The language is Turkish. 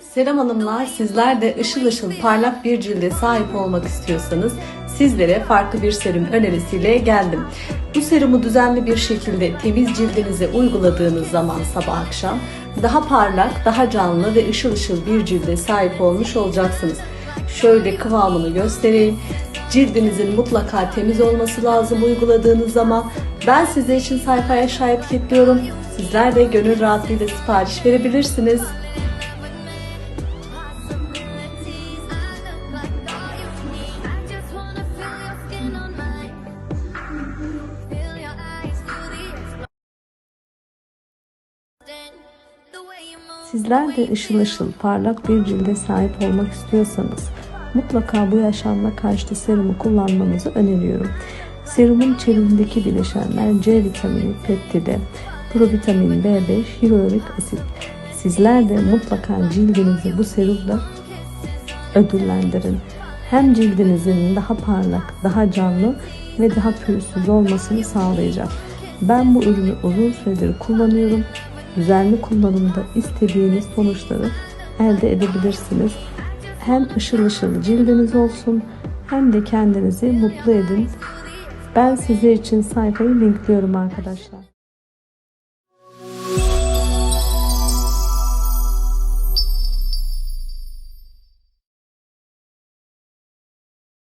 Selam hanımlar, sizler de ışıl ışıl parlak bir cilde sahip olmak istiyorsanız sizlere farklı bir serum önerisiyle geldim. Bu serumu düzenli bir şekilde temiz cildinize uyguladığınız zaman sabah akşam daha parlak, daha canlı ve ışıl ışıl bir cilde sahip olmuş olacaksınız. Şöyle kıvamını göstereyim. Cildinizin mutlaka temiz olması lazım uyguladığınız zaman. Ben size için sayfaya aşağı etiketliyorum. Sizler de gönül rahatlığıyla sipariş verebilirsiniz. Sizler de ışıl ışıl parlak bir cilde sahip olmak istiyorsanız mutlaka bu yaşamla karşıtı serumu kullanmanızı öneriyorum. Serumun içeriğindeki bileşenler C vitamini, peptide, provitamin B5, hyaluronik asit. Sizler de mutlaka cildinizi bu serumla ödüllendirin. Hem cildinizin daha parlak, daha canlı ve daha pürüzsüz olmasını sağlayacak. Ben bu ürünü uzun süredir kullanıyorum. Düzenli kullanımda istediğiniz sonuçları elde edebilirsiniz. Hem ışıl ışıl cildiniz olsun hem de kendinizi mutlu edin. Ben sizler için sayfayı linkliyorum arkadaşlar.